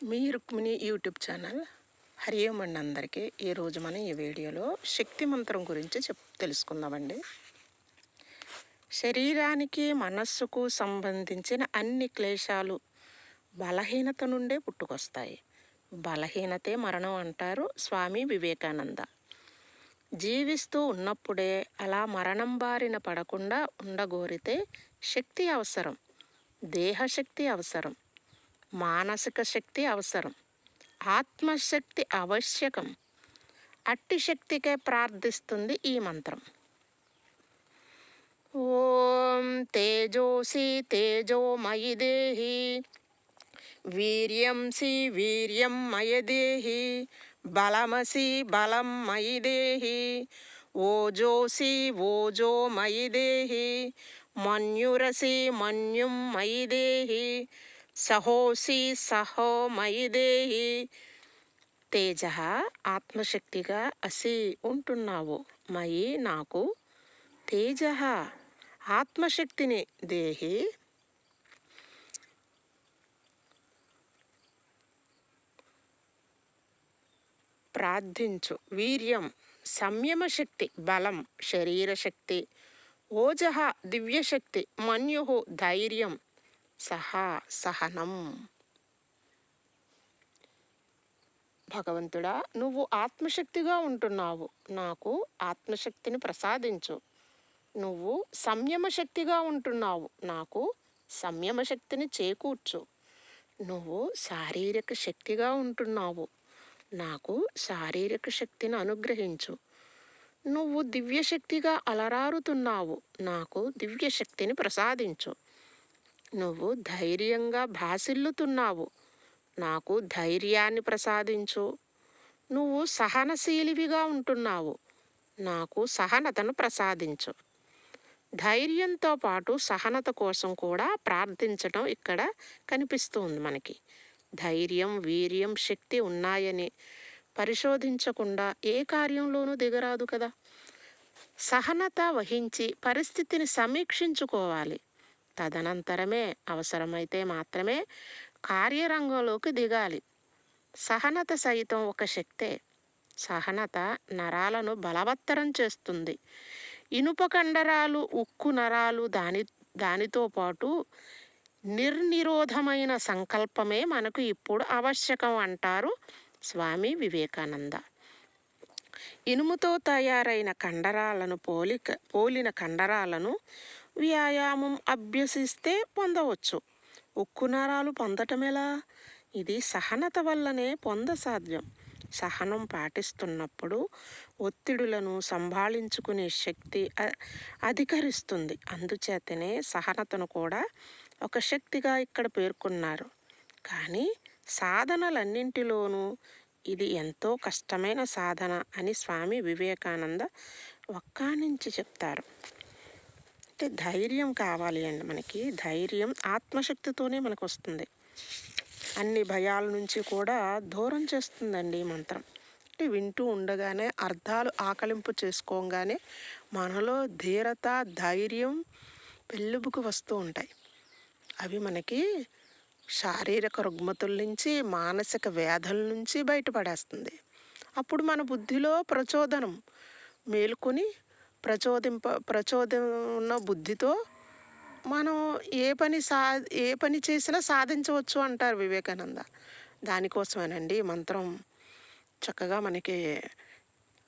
మీ Rukmini YouTube channel Hari Om అండి అందరికీ ఈరోజు మనం ఈ వీడియోలో శక్తి మంత్రం గురించి చెప్ తెలుసుకుందామండి. శరీరానికి మనస్సుకు సంబంధించిన అన్ని క్లేశాలు బలహీనత నుండే పుట్టుకొస్తాయి. బలహీనతే మరణం అంటారు స్వామి వివేకానంద. జీవిస్తూ ఉన్నప్పుడే అలా మరణం బారిన పడకుండా ఉండగోరితే శక్తి అవసరం దేహశక్తి అవసరం. మానసిక శక్తి అవసరం. ఆత్మశక్తి ఆవశ్యకం. అట్టి శక్తికే ప్రార్థిస్తుంది ఈ మంత్రం. ఓం తేజోసి తేజోమయి దేహి. వీర్యంసి వీర్యం మయదేహి బలమసి బలం మయి దేహి. ఓజోసి ఓజో మయిదేహి మన్యురసి మన్యుం మయి దేహి. సహోసి సహో మయి దేహి తేజ ఆత్మశక్తిగా అసి ఉంటున్నావు. మయి నాకు తేజ ఆత్మశక్తిని దేహి. ప్రార్థించు. వీర్యం సంయమ శక్తి బలం శరీర శక్తి ఓజహ దివ్యశక్తి మన్యు ధైర్యం సహా సహనం భగవంతుడా నువ్వు ఆత్మశక్తిగా ఉంటున్నావు. నాకు ఆత్మశక్తిని ప్రసాదించు. నువ్వు సంయమ శక్తిగా ఉంటున్నావు. నాకు సంయమ శక్తిని చేకూర్చు. నువ్వు శారీరక శక్తిగా ఉంటున్నావు. నాకు శారీరక శక్తిని అనుగ్రహించు. నువ్వు దివ్యశక్తిగా అలరారుతున్నావు. నాకు దివ్యశక్తిని ప్రసాదించు. నువ్వు ధైర్యంగా భాసిల్లుతున్నావు. నాకు ధైర్యాన్ని ప్రసాదించు. నువ్వు సహనశీలివిగా ఉంటున్నావు. నాకు సహనతను ప్రసాదించు. ధైర్యంతో పాటు సహనత కోసం కూడా ప్రార్థించటం ఇక్కడ కనిపిస్తుంది మనకి. ధైర్యం వీర్యం శక్తి ఉన్నాయని పరిశోధించకుండా ఏ కార్యంలోనూ దిగరాదు కదా. సహనత వహించి పరిస్థితిని సమీక్షించుకోవాలి. తదనంతరమే అవసరమైతే మాత్రమే కార్యరంగంలోకి దిగాలి. సహనత సైతం ఒక శక్తే. సహనత నరాలను బలవత్తరం చేస్తుంది. ఇనుప కండరాలు ఉక్కు నరాలు దాని దానితో పాటు నిర్నిరోధమైన సంకల్పమే మనకు ఇప్పుడు ఆవశ్యకం అంటారు స్వామి వివేకానంద. ఇనుముతో తయారైన కండరాలను పోలిక పోలిన కండరాలను వ్యాయామం అభ్యసిస్తే పొందవచ్చు. ఉక్కు నరాలు పొందటం ఎలా? ఇది సహనత వల్లనే పొందసాధ్యం. సహనం పాటిస్తున్నప్పుడు ఒత్తిడులను సంభాళించుకునే శక్తి అధికరిస్తుంది. అందుచేతనే సహనతను కూడా ఒక శక్తిగా ఇక్కడ పేర్కొన్నారు. కానీ సాధనలన్నింటిలోనూ ఇది ఎంతో కష్టమైన సాధన అని స్వామి వివేకానంద ఒక్క నుంచి చెప్తారు. అంటే ధైర్యం కావాలి అండి మనకి. ధైర్యం ఆత్మశక్తితోనే మనకు వస్తుంది అన్ని భయాల నుంచి కూడా దూరం చేస్తుందండి ఈ మంత్రం. అంటే వింటూ ఉండగానే అర్థాలు ఆకలింపు చేసుకోగానే మనలో ధీరత ధైర్యం పెళ్ళుబుకు వస్తూ ఉంటాయి. అవి మనకి శారీరక రుగ్మతుల నుంచి మానసిక వ్యాధుల నుంచి బయటపడేస్తుంది. అప్పుడు మన బుద్ధిలో ప్రచోదనం మేలుకొని ప్రచోదింప ప్రచోదం ఉన్న బుద్ధితో మనం ఏ పని సా ఏ పని చేసినా సాధించవచ్చు అంటారు వివేకానంద. దానికోసమేనండి మంత్రం చక్కగా మనకి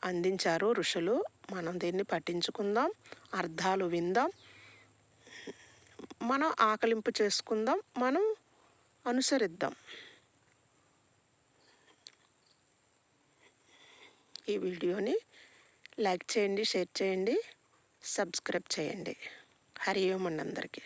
అందించారు ఋషులు. మనం దీన్ని పట్టించుకుందాం అర్థాలు విందాం మనం ఆకలింపు చేసుకుందాం మనం అనుసరిద్దాం. ఈ వీడియోని లైక్ చేయండి షేర్ చేయండి సబ్స్క్రైబ్ చేయండి. హరి ఓం అండి అందరికీ.